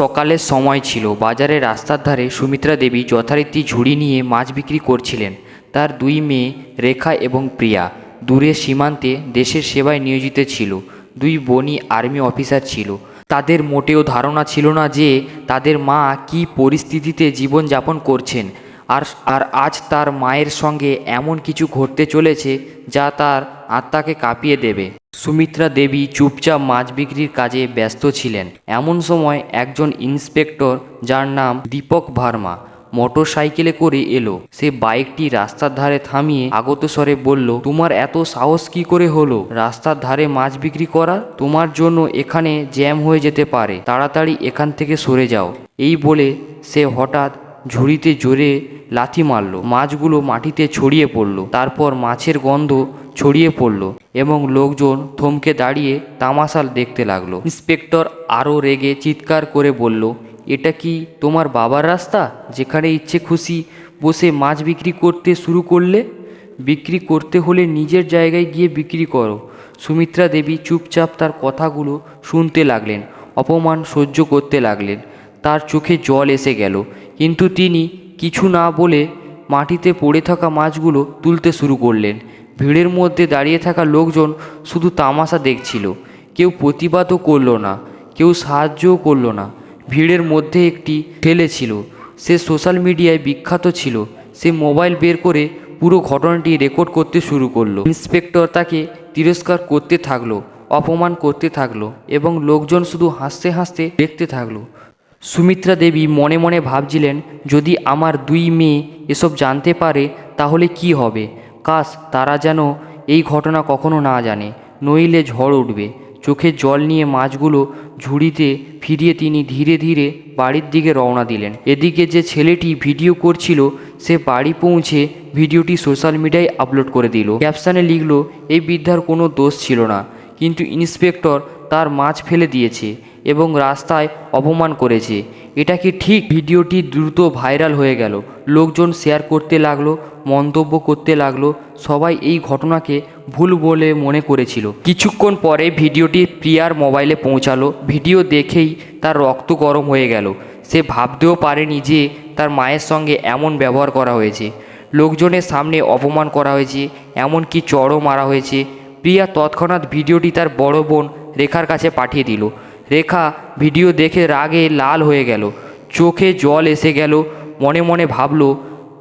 সকালের সময় ছিল। বাজারে রাস্তার ধারে সুমিত্রা দেবী যথারীতি ঝুড়ি নিয়ে মাছ বিক্রি করছিলেন। তার দুই মেয়ে রেখা এবং প্রিয়া দূরের সীমান্তে দেশের সেবায় নিয়োজিত ছিল। দুই বোনই আর্মি অফিসার ছিল। তাদের মোটেও ধারণা ছিল না যে তাদের মা কী পরিস্থিতিতে জীবনযাপন করছেন। আর আর আজ তার মায়ের সঙ্গে এমন কিছু ঘটতে চলেছে যা তার আত্মাকে কাঁপিয়ে দেবে। সুমিত্রা দেবী চুপচাপ মাছ বিক্রির কাজে ব্যস্ত ছিলেন। এমন সময় একজন ইন্সপেক্টর যার নাম দীপক ভার্মা মোটর সাইকেলে করে এলো। সে বাইকটি রাস্তার ধারে থামিয়ে আগত স্বরে বলল, তোমার এত সাহস কি করে হলো? রাস্তার ধারে মাছ বিক্রি করা? তোমার জন্য এখানে জ্যাম হয়ে যেতে পারে। তাড়াতাড়ি এখান থেকে সরে যাও। এই বলে সে হঠাৎ ঝুড়িতে জোরে লাথি মারল। মাছগুলো মাটিতে ছড়িয়ে পড়ল। তারপর মাছের গন্ধ ছড়িয়ে পড়ল এবং লোকজন থমকে দাঁড়িয়ে তামাশাল দেখতে লাগল। ইন্সপেক্টর আরও রেগে চিৎকার করে বলল, এটা কি তোমার বাবার রাস্তা? যেখানে ইচ্ছে খুশি বসে মাছ বিক্রি করতে শুরু করলে? বিক্রি করতে হলে নিজের জায়গায় গিয়ে বিক্রি করো। সুমিত্রা দেবী চুপচাপ তার কথাগুলো শুনতে লাগলেন, অপমান সহ্য করতে লাগলেন। তার চোখে জল এসে গেল। কিন্তু তিনি কিছু না বলে মাটিতে পড়ে থাকা মাছগুলো তুলতে শুরু করলেন। ভিড়ের মধ্যে দাঁড়িয়ে থাকা লোকজন শুধু তামাশা দেখছিল। কেউ প্রতিবাদও করল না, কেউ সাহায্যও করল না। ভিড়ের মধ্যে একটি ছেলে ছিল, সে সোশ্যাল মিডিয়ায় বিখ্যাত ছিল। সে মোবাইল বের করে পুরো ঘটনাটি রেকর্ড করতে শুরু করল। ইন্সপেক্টর তাকে তিরস্কার করতে থাকল, অপমান করতে থাকল এবং লোকজন শুধু হাসতে হাসতে দেখতে থাকল। সুমিত্রা দেবী মনে মনে ভাবছিলেন, যদি আমার দুই মেয়ে এসব জানতে পারে, তাহলে কি হবে? কাশ, তারা যেন এই ঘটনা কখনো না জানে। নইলে ঝড় উঠবে। চোখে জল নিয়ে মাছগুলো ঝুড়িতে ফিরিয়ে তিনি ধীরে ধীরে বাড়ির দিকে রওনা দিলেন। এদিকে যে ছেলেটি ভিডিও করছিল, সে বাড়ি পৌঁছে ভিডিওটি সোশ্যাল মিডিয়ায় আপলোড করে দিল। ক্যাপশানে লিখলো, এই বৃদ্ধার কোনো দোষ ছিল না। কিন্তু ইন্সপেক্টর তার মাছ ফেলে দিয়েছে। এবং রাস্তায় অপমান করেছে। এটা কি ঠিক? ভিডিওটি দ্রুত ভাইরাল হয়ে গেল। লোকজন শেয়ার করতে লাগল, মন্তব্য করতে লাগল। সবাই এই ঘটনাকে ভুল বলে মনে করেছিল। কিছুক্ষণ পরে ভিডিওটি প্রিয়ার মোবাইলে পৌঁছালো। ভিডিও দেখেই তার রক্ত গরম হয়ে গেল। সে ভাবতেও পারেনি যে তার মায়ের সঙ্গে এমন ব্যবহার করা হয়েছে। লোকজনের সামনে অপমান করা হয়েছে, এমনকি চড়ও মারা হয়েছে। প্রিয়া তৎক্ষণাৎ ভিডিওটি তার বড় বোন রেখার কাছে পাঠিয়ে দিল। রেখা ভিডিও দেখে রাগে লাল হয়ে গেল। চোখে জল এসে গেল। মনে মনে ভাবলো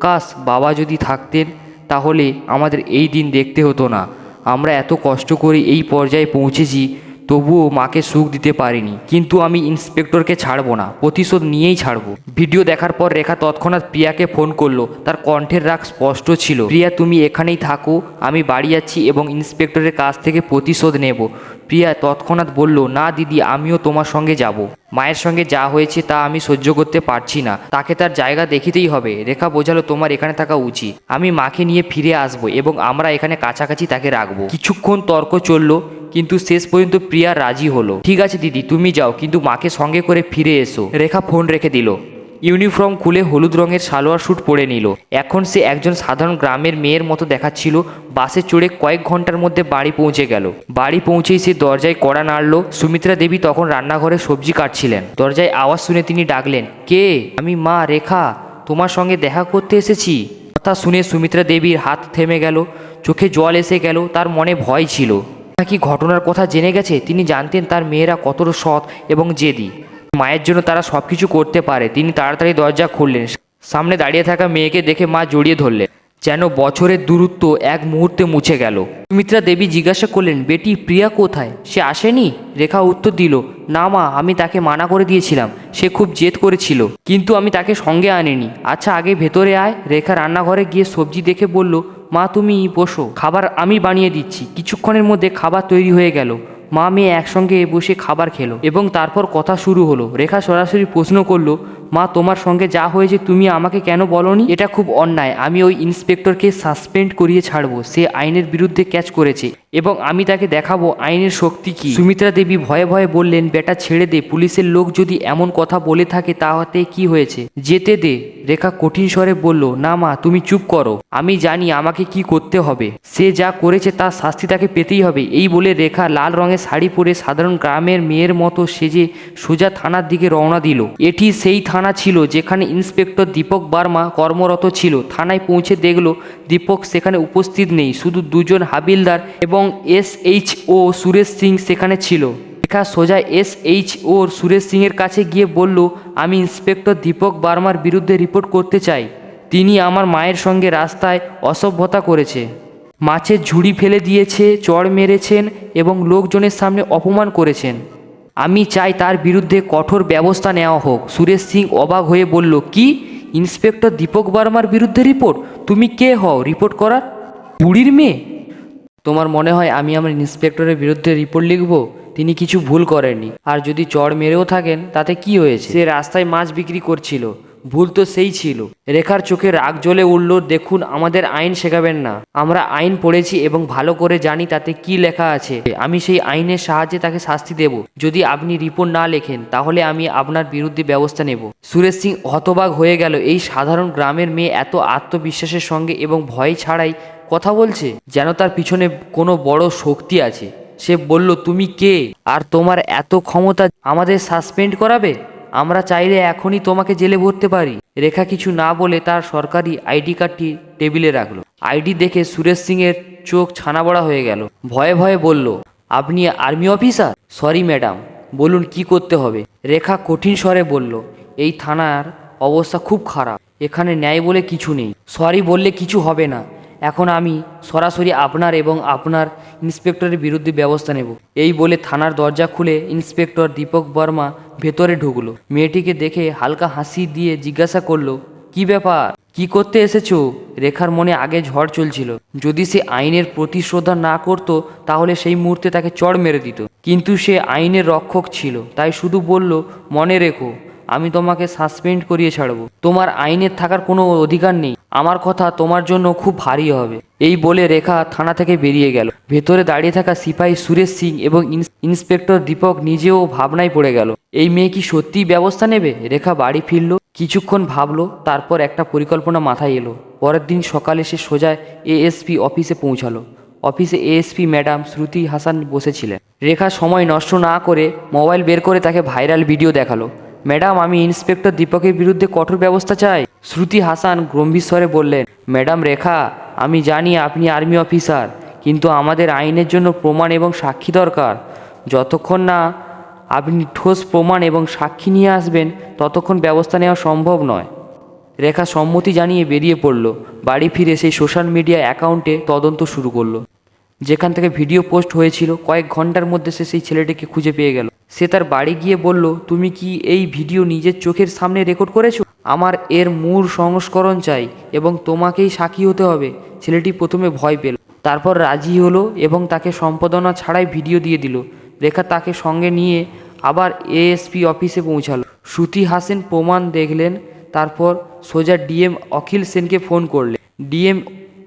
কাস বাবা যদি থাকতেন, তাহলে আমাদের এই দিন দেখতে হতো না। আমরা এত কষ্ট করে এই পর্যায়ে পৌঁছেছি, তবুও মাকে সুখ দিতে পারিনি। কিন্তু আমি ইন্সপেক্টরকে ছাড়বো না, প্রতিশোধ নিয়েই ছাড়বো। ভিডিও দেখার পর রেখা তৎক্ষণাৎ প্রিয়াকে ফোন করল। তার কণ্ঠের রাগ স্পষ্ট ছিল। প্রিয়া, তুমি এখানেই থাকো, আমি বাড়ি যাচ্ছি এবং ইন্সপেক্টরের কাছ থেকে প্রতিশোধ নেব। প্রিয়া তৎক্ষণাৎ বলল, না দিদি, আমিও তোমার সঙ্গে যাব। মায়ের সঙ্গে যা হয়েছে তা আমি সহ্য করতে পারছি না। তাকে তার জায়গা দেখিতেই হবে। রেখা বোঝালো, তোমার এখানে থাকা উচিত। আমি মাকে নিয়ে ফিরে আসব এবং আমরা এখানে কাছাকাছি তাকে রাখব কিছুক্ষণ তর্ক চলল, কিন্তু শেষ পর্যন্ত প্রিয়া রাজি হলো। ঠিক আছে দিদি, তুমি যাও, কিন্তু মাকে সঙ্গে করে ফিরে এসো রেখা ফোন রেখে দিল। ইউনিফর্ম খুলে হলুদ রঙের সালোয়ার স্যুট পরে নিল। এখন সে একজন সাধারণ গ্রামের মেয়ের মতো দেখাচ্ছিল। বাসে চড়ে কয়েক ঘণ্টার মধ্যে বাড়ি পৌঁছে গেল। বাড়ি পৌঁছেই সে দরজায় কড়া নাড়ল। সুমিত্রা দেবী তখন রান্নাঘরে সবজি কাটছিলেন। দরজায় আওয়াজ শুনে তিনি ডাকলেন, কে? আমি মা, রেখা। তোমার সঙ্গে দেখা করতে এসেছি। কথা শুনে সুমিত্রা দেবীর হাত থেমে গেল। চোখে জল এসে গেল। তার মনে ভয় ছিল। কি ঘটনার কথা জেনে গেছে? তিনি জানতেন তার মেয়েরা কতটা সৎ এবং জেদি। মায়ের জন্য তারা সব কিছু করতে পারে। তিনি তাড়াতাড়ি দরজা খুললেন। সামনে দাঁড়িয়ে থাকা মেয়েকে দেখে মা জড়িয়ে ধরলেন। যেন বছরের দূরত্ব এক মুহূর্তে মুছে গেল। সুমিত্রা দেবী জিজ্ঞাসা করলেন, বেটি, প্রিয়া কোথায়? সে আসেনি? রেখা উত্তর দিল, না মা, আমি তাকে মানা করে দিয়েছিলাম। সে খুব জেদ করেছিল, কিন্তু আমি তাকে সঙ্গে আনিনি। আচ্ছা আগে ভেতরে আয়। রেখা রান্নাঘরে গিয়ে সবজি দেখে বলল, মা, তুমি বসো। খাবার আমি বানিয়ে দিচ্ছি। কিছুক্ষণের মধ্যে খাবার তৈরি হয়ে গেল। মা মেয়ে একসঙ্গে বসে খাবার খেলো এবং তারপর কথা শুরু হলো। রেখা সরাসরি প্রশ্ন করল, মা, তোমার সঙ্গে যা হয়েছে তুমি আমাকে কেন বলনি? এটা খুব অন্যায়। আমি ওই ইন্সপেক্টরকে সাসপেন্ড করিয়ে ছাড়বো। সে আইনের বিরুদ্ধে ক্যাচ করেছে। এবং আমি তাকে দেখাবো আইনের শক্তি কি। সুমিত্রা দেবী ভয়ে ভয়ে বললেন, বেটা, ছেড়ে দে। পুলিশের লোক যদি এমন কথা বলে থাকে তাহাতে কি হয়েছে? যেতে দে। রেখা কঠিন স্বরে বলল, না মা, তুমি চুপ করো। আমি জানি আমাকে কি করতে হবে। সে যা করেছে তার শাস্তি তাকে পেতেই হবে। এই বলে রেখা লাল রঙের শাড়ি পরে সাধারণ গ্রামের মেয়ের মতো সেজে সোজা থানার দিকে রওনা দিল। এটি সেই থানা ছিল যেখানে ইন্সপেক্টর দীপক বার্মা কর্মরত ছিল। থানায় পৌঁছে দেখল, দীপক সেখানে উপস্থিত নেই। শুধু দুজন হাবিলদার এবং S H O Suresh Singh সেখানে ছিল। রেখা সোজা এস এইচ ও সুরেশ সিংয়ের কাছে গিয়ে বলল, আমি ইন্সপেক্টর দীপক বার্মার বিরুদ্ধে রিপোর্ট করতে চাই। তিনি আমার মায়ের সঙ্গে রাস্তায় অসভ্যতা করেছে। মাছের ঝুড়ি ফেলে দিয়েছে, চড় মেরেছেন এবং লোকজনের সামনে অপমান করেছেন। আমি চাই তার বিরুদ্ধে কঠোর ব্যবস্থা নেওয়া হোক। সুরেশ সিং অবাক হয়ে বলল, কি? ইন্সপেক্টর দীপক বার্মার বিরুদ্ধে রিপোর্ট? তুমি কে হও রিপোর্ট করার? বুড়ির মেয়ে? তোমার মনে হয় আমি আমার ইন্সপেক্টরের বিরুদ্ধে রিপোর্ট লিখব? তিনি কিছু ভুল করেননি। আর যদি চড় মেরেও থাকেন, তাতে কি হয়েছে? সে রাস্তায় মাছ বিক্রি করছিল। ভুল তো সেই ছিল। রেখার চোখে রাগ জ্বলে উঠল, দেখুন, আমাদের আইন শেখাবেন না। আমরা আইন পড়েছি এবং ভালো করে জানি তাতে কি লেখা আছে। আমি সেই আইনের সাহায্যে তাকে শাস্তি দেব। যদি আপনি রিপোর্ট না লেখেন, তাহলে আমি আপনার বিরুদ্ধে ব্যবস্থা নেব। সুরেশ সিং হতবাক হয়ে গেল। এই সাধারণ গ্রামের মেয়ে এত আত্মবিশ্বাসের সঙ্গে এবং ভয় ছাড়াই কথা বলছে, যেন তার পিছনে কোনো বড় শক্তি আছে। সে বলল, তুমি কে? আর তোমার এত ক্ষমতা আমাদের সাসপেন্ড করাবে? আমরা চাইলে এখনই তোমাকে জেলে ভরতে পারি। রেখা কিছু না বলে তার সরকারি আইডি কার্ডটি টেবিলে রাখল। আইডি দেখে সুরেশ সিং এর চোখ ছানা বড়া হয়ে গেল। ভয়ে ভয়ে বলল, আপনি আর্মি অফিসার? Sorry, madam. বলুন, কি করতে হবে? রেখা কঠিন স্বরে বলল, এই থানার অবস্থা খুব খারাপ। এখানে ন্যায় বলে কিছু নেই। সরি বললে কিছু হবে না। এখন আমি সরাসরি আপনার এবং আপনার ইন্সপেক্টরের বিরুদ্ধে ব্যবস্থা নেব। এই বলে থানার দরজা খুলে ইন্সপেক্টর দীপক বর্মা ভেতরে ঢুকলো। মেয়েটিকে দেখে হালকা হাসি দিয়ে জিজ্ঞাসা করল, কি ব্যাপার? কি করতে এসেছ? রেখার মনে আগে ঝড় চলছিল। যদি সে আইনের প্রতি শ্রদ্ধা না করতো, তাহলে সেই মুহূর্তে তাকে চড় মেরে দিত। কিন্তু সে আইনের রক্ষক ছিল, তাই শুধু বলল, মনে রেখো। আমি তোমাকে সাসপেন্ড করিয়ে ছাড়বো। তোমার আইনের থাকার কোনো অধিকার নেই। আমার কথা তোমার জন্য খুব ভারী হবে। এই বলে রেখা থানা থেকে বেরিয়ে গেল। ভেতরে দাঁড়িয়ে থাকা সিপাহী সুরেশ সিং এবং ইন্সপেক্টর দীপক নিজেও ভাবনায় পড়ে গেল। এই মেয়ে কি সত্যিই ব্যবস্থা নেবে? রেখা বাড়ি ফিরল, কিছুক্ষণ ভাবলো, তারপর একটা পরিকল্পনা মাথায় এলো। পরের দিন সকালে সে সোজা এএসপি অফিসে পৌঁছালো। অফিসে এএসপি ম্যাডাম শ্রুতি হাসান বসেছিলেন। রেখা সময় নষ্ট না করে মোবাইল বের করে তাকে ভাইরাল ভিডিও দেখাল। ম্যাডাম, আমি ইন্সপেক্টর দীপকের বিরুদ্ধে কঠোর ব্যবস্থা চাই। শ্রুতি হাসান গম্ভীর স্বরে বললেন, ম্যাডাম রেখা, আমি জানি আপনি আর্মি অফিসার, কিন্তু আমাদের আইনের জন্য প্রমাণ এবং সাক্ষী দরকার। যতক্ষণ না আপনি ঠোস প্রমাণ এবং সাক্ষী নিয়ে আসবেন, ততক্ষণ ব্যবস্থা নেওয়া সম্ভব নয়। রেখা সম্মতি জানিয়ে বেরিয়ে পড়ল। বাড়ি ফিরে সেই সোশ্যাল মিডিয়া অ্যাকাউন্টে তদন্ত শুরু করল। যেখান থেকে ভিডিও পোস্ট হয়েছিল, কয়েক ঘণ্টার মধ্যে সে সেই ছেলেটিকে খুঁজে পেয়ে গেল। সে তার বাড়ি গিয়ে বলল, তুমি কি এই ভিডিও নিজের চোখের সামনে রেকর্ড করেছ? আমার এর মূল সংস্করণ চাই এবং তোমাকেই সাক্ষী হতে হবে। ছেলেটি প্রথমে ভয় পেল। তারপর রাজি হলো এবং তাকে সম্পাদনা ছাড়াই ভিডিও দিয়ে দিল। রেখা তাকে সঙ্গে নিয়ে আবার এএসপি অফিসে পৌঁছালো। শ্রুতি হাসেন প্রমাণ দেখলেন, তারপর সোজা ডিএম অখিল সেনকে ফোন করলেন। ডিএম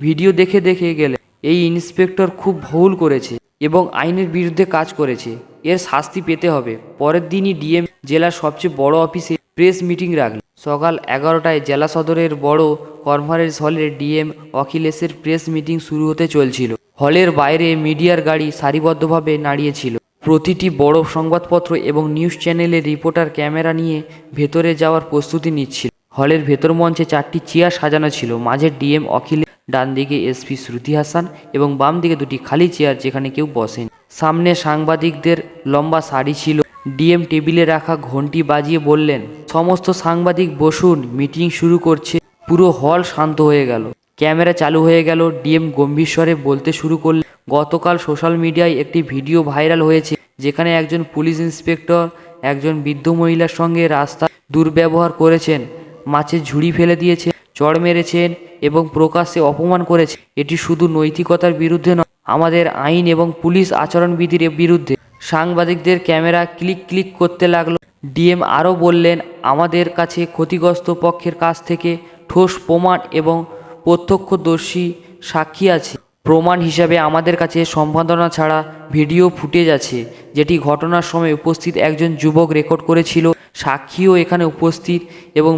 ভিডিও দেখে দেখে গেলে এই ইন্সপেক্টর খুব ভুল করেছে এবং আইনের বিরুদ্ধে কাজ করেছে। এর শাস্তি পেতে হবে। পরের দিনই ডিএম জেলার সবচেয়ে বড় অফিসে প্রেস মিটিং রাখল সকাল এগারোটায় জেলা সদরের বড় কনফারেন্স হলে ডিএম অখিলেশের প্রেস মিটিং শুরু হতে চলছিল। হলের বাইরে মিডিয়ার গাড়ি সারিবদ্ধভাবে দাঁড়িয়েছিল প্রতিটি বড় সংবাদপত্র এবং নিউজ চ্যানেলের রিপোর্টার ক্যামেরা নিয়ে ভেতরে যাওয়ার প্রস্তুতি নিচ্ছিল। হলের ভেতর মঞ্চে চারটি চেয়ার সাজানো ছিল। মাঝে ডিএম অখিল ডান দিকে এসপি শ্রুতি হাসান এবং বাম দিকে দুটি খালি চেয়ার যেখানে কেউ বসেন। সামনে সাংবাদিকদের লম্বা সারি ছিল। ডিএম টেবিলে রাখা ঘন্টি বাজিয়ে বললেন, সমস্ত সাংবাদিক বসুন, মিটিং শুরু করছে। পুরো হল শান্ত হয়ে গেল। ক্যামেরা চালু হয়ে গেল। ডিএম গম্ভীর স্বরে বলতে শুরু করলেন, গতকাল সোশ্যাল মিডিয়ায় একটি ভিডিও ভাইরাল হয়েছে, যেখানে একজন পুলিশ ইন্সপেক্টর, একজন বৃদ্ধ মহিলার সঙ্গে রাস্তা দুর্ব্যবহার করেছেন মাছের ঝুড়ি ফেলে দিয়েছে, চড় মেরেছেন এবং প্রকাশ্যে অপমান করেছে এটি শুধু নৈতিকতার বিরুদ্ধে নয় আমাদের আইন এবং পুলিশ আচরণবিধির বিরুদ্ধে সাংবাদিকদের ক্যামেরা ক্লিক ক্লিক করতে লাগল। ডিএম আরও বললেন, আমাদের কাছে ক্ষতিগ্রস্ত পক্ষের কাছ থেকে ঠোস প্রমাণ এবং প্রত্যক্ষদর্শী সাক্ষী আছে। প্রমাণ হিসাবে আমাদের কাছে সম্পাদনা ছাড়া ভিডিও ফুটেজ আছে, যেটি ঘটনার সময় উপস্থিত একজন যুবক রেকর্ড করেছিল। সাক্ষীও এখানে উপস্থিত এবং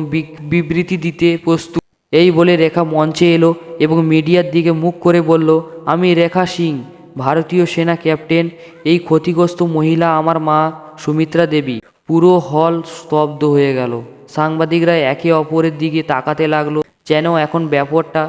বিবৃতি দিতে প্রস্তুত। এই বলে রেখা মঞ্চে এলো এবং মিডিয়ার দিকে মুখ করে বলল, আমি রেখা সিং, ভারতীয় সেনা ক্যাপ্টেন, এই ক্ষতিগ্রস্ত মহিলা আমার মা সুমিত্রা দেবী। পুরো হল স্তব্ধ হয়ে গেল। সাংবাদিকরা একে অপরের দিকে তাকাতে লাগল, যেন এখন ব্যাপারটা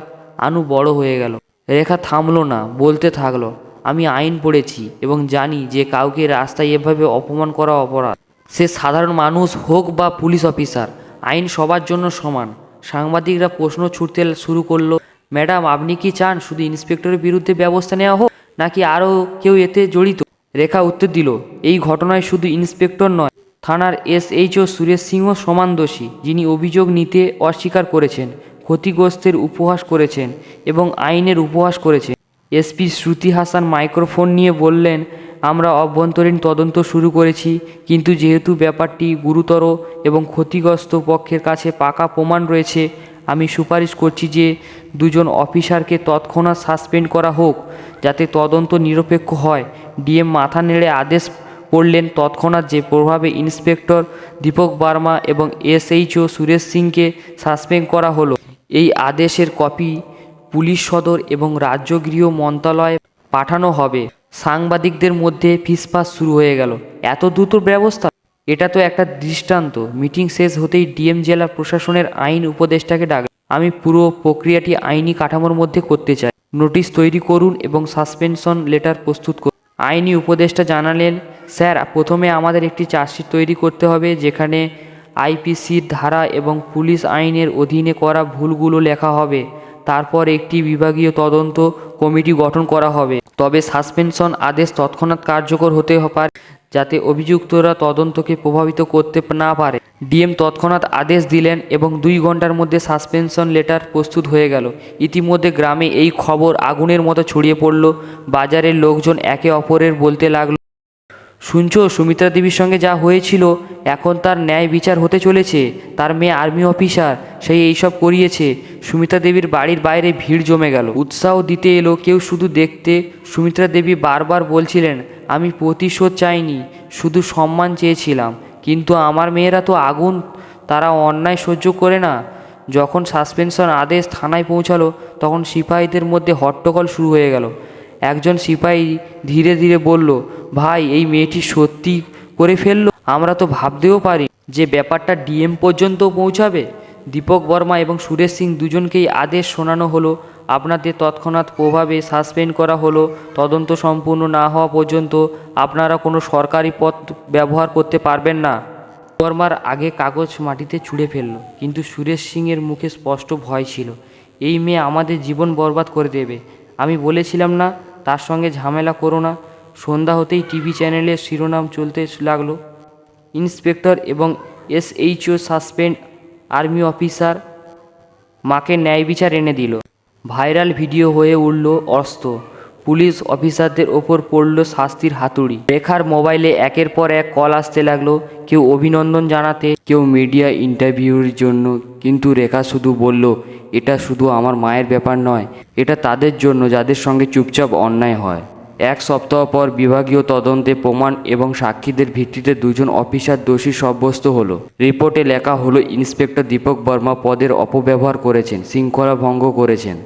আনু বড় হয়ে গেল। রেখা থামলো না, বলতে থাকল, আমি আইন পড়েছি এবং জানি যে কাউকে রাস্তায় এভাবে অপমান করা অপরাধ। সে সাধারণ মানুষ হোক বা পুলিশ অফিসার, আইন সবার জন্য সমান। সাংবাদিকরা প্রশ্ন ছুটতে শুরু করল, ম্যাডাম, আপনি কি চান শুধু ইন্সপেক্টরের বিরুদ্ধে ব্যবস্থা নেওয়া হোক, নাকি আরও কেউ এতে জড়িত? রেখা উত্তর দিল, এই ঘটনায় শুধু ইন্সপেক্টর নয়, থানার এসএইচও সুরেশ সিংহ সমান দোষী, যিনি অভিযোগ নিতে অস্বীকার করেছেন, ক্ষতিগ্রস্তের উপহাস করেছেন এবং আইনের উপহাস করেছেন। এসপি শ্রুতি হাসান মাইক্রোফোন নিয়ে বললেন আমরা অভ্যন্তরীণ তদন্ত শুরু করেছি, কিন্তু যেহেতু ব্যাপারটি গুরুতর এবং ক্ষতিগ্রস্ত পক্ষের কাছে পাকা প্রমাণ রয়েছে, আমি সুপারিশ করছি যে দুজন অফিসারকে তৎক্ষণাৎ সাসপেন্ড করা হোক, যাতে তদন্ত নিরপেক্ষ হয়। ডিএম মাথা নেড়ে আদেশ পড়লেন তৎক্ষণাৎ যে প্রভাবে ইন্সপেক্টর দীপক বার্মা এবং এসএইচও সুরেশ সিংকে সাসপেন্ড করা হলো। এই আদেশের কপি পুলিশ সদর এবং রাজ্য গৃহ মন্ত্রণালয়ে পাঠানো হবে। সাংবাদিকদের মধ্যে ফিসফাস শুরু হয়ে গেল। এত দ্রুত ব্যবস্থা। এটা তো একটা দৃষ্টান্ত। মিটিং শেষ হতেই ডিএম জেলা প্রশাসনের আইন উপদেষ্টাকে ডাক। আমি পুরো প্রক্রিয়াটি আইনি কাঠামোর মধ্যে করতে চাই। নোটিশ তৈরি করুন এবং সাসপেনশন লেটার প্রস্তুত করুন। আইনি উপদেষ্টা জানালেন, স্যার, প্রথমে আমাদের একটি চার্জশিট তৈরি করতে হবে যেখানে আইপিসির ধারা এবং পুলিশ আইনের অধীনে করা ভুলগুলো লেখা হবে। তারপর একটি বিভাগীয় তদন্ত কমিটি গঠন করা হবে। তবে সাসপেনশন আদেশ তৎক্ষণাৎ কার্যকর হতে পারে, যাতে অভিযুক্তরা তদন্তকে প্রভাবিত করতে না পারে। ডিএম তৎক্ষণাৎ আদেশ দিলেন এবং দুই ঘণ্টার মধ্যে সাসপেনশন লেটার প্রস্তুত হয়ে গেল। ইতিমধ্যে গ্রামে এই খবর আগুনের মতো ছড়িয়ে পড়ল, বাজারের লোকজন একে অপরের বলতে লাগল, শুনছো, সুমিত্রা দেবীর সঙ্গে যা হয়েছিল, এখন তার ন্যায় বিচার হতে চলেছে। তার মেয়ে আর্মি অফিসার, সেই এইসব করিয়েছে। সুমিত্রা দেবীর বাড়ির বাইরে ভিড় জমে গেল। উৎসাহ দিতে এলো, কেউ শুধু দেখতে। সুমিত্রা দেবী বারবার বলছিলেন, আমি প্রতিশোধ চাইনি, শুধু সম্মান চেয়েছিলাম। কিন্তু আমার মেয়েরা তো আগুন, তারা অন্যায় সহ্য করে না। যখন সাসপেনশন আদেশ থানায় পৌঁছালো, তখন সিপাহীদের মধ্যে হট্টগোল শুরু হয়ে গেল। একজন সিপাহী ধীরে ধীরে বলল, ভাই, এই মেয়েটি সত্যি করে ফেলল। আমরা তো ভাবতেও পারি যে ব্যাপারটা ডিএম পর্যন্ত পৌঁছাবে। দীপক বর্মা এবং সুরেশ সিং দুজনকেই আদেশ শোনানো হলো। আপনাদের তৎক্ষণাৎ প্রভাবে সাসপেন্ড করা হলো। তদন্ত সম্পূর্ণ না হওয়া পর্যন্ত আপনারা কোনো সরকারি পথ ব্যবহার করতে পারবেন না। বর্মার আগে কাগজ মাটিতে ছুঁড়ে ফেলল, কিন্তু সুরেশ সিংয়ের মুখে স্পষ্ট ভয় ছিল। এই মেয়ে আমাদের জীবন বরবাদ করে দেবে। আমি বলেছিলাম না, তার সঙ্গে ঝামেলা করো না। সন্ধ্যা হতেই টিভি চ্যানেলের শিরোনাম চলতে লাগল। ইন্সপেক্টর এবং এসএইচও সাসপেন্ড আর্মি অফিসার মাকে ন্যায় বিচার এনে দিল। ভাইরাল ভিডিও হয়ে উঠল অস্ত। পুলিশ অফিসারদের ওপর পড়ল শাস্তির হাতুড়ি। রেখার মোবাইলে একের পর এক কল আসতে লাগল, কেউ অভিনন্দন জানাতে, কেউ মিডিয়া ইন্টারভিউর জন্য। কিন্তু রেখা শুধু বলল, এটা শুধু আমার মায়ের ব্যাপার নয়, এটা তাদের জন্য যাদের সঙ্গে চুপচাপ অন্যায় হয়। এক সপ্তাহ পর বিভাগীয় তদন্তে প্রমাণ এবং সাক্ষীদের ভিত্তিতে দুজন অফিসার দোষী সাব্যস্ত হল। রিপোর্টে লেখা হলো, ইন্সপেক্টর দীপক বর্মা পদের অপব্যবহার করেছেন, শৃঙ্খলা ভঙ্গ করেছেন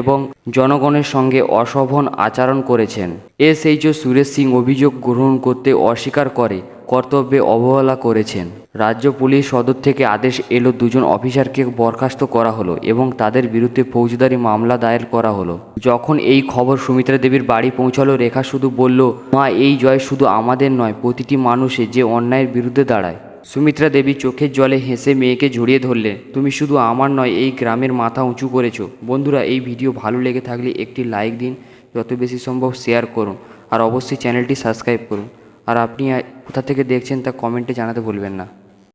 এবং জনগণের সঙ্গে অশোভন আচরণ করেছেন। এসএইচও সুরেশ সিং অভিযোগ গ্রহণ করতে অস্বীকার করে। কর্তব্যে অবহেলা করেছেন। রাজ্য পুলিশ সদর থেকে আদেশ এলো দুজন অফিসারকে বরখাস্ত করা হলো এবং তাদের বিরুদ্ধে ফৌজদারি মামলা দায়ের করা হলো। যখন এই খবর সুমিত্রা দেবীর বাড়ি পৌঁছালো, রেখা শুধু বলল, মা, এই জয় শুধু আমাদের নয়, প্রতিটি মানুষে যে অন্যায়ের বিরুদ্ধে দাঁড়ায়। সুমিত্রা দেবী চোখের জলে হেসে মেয়েকে জড়িয়ে ধরলে তুমি শুধু আমার নয়, এই গ্রামের মাথা উঁচু করেছ। বন্ধুরা, এই ভিডিও ভালো লেগে থাকলে একটি লাইক দিন, যত বেশি সম্ভব শেয়ার করুন, আর অবশ্যই চ্যানেলটি সাবস্ক্রাইব করুন। আর আপনি কোথা থেকে দেখছেন তা কমেন্টে জানাতে ভুলবেন না।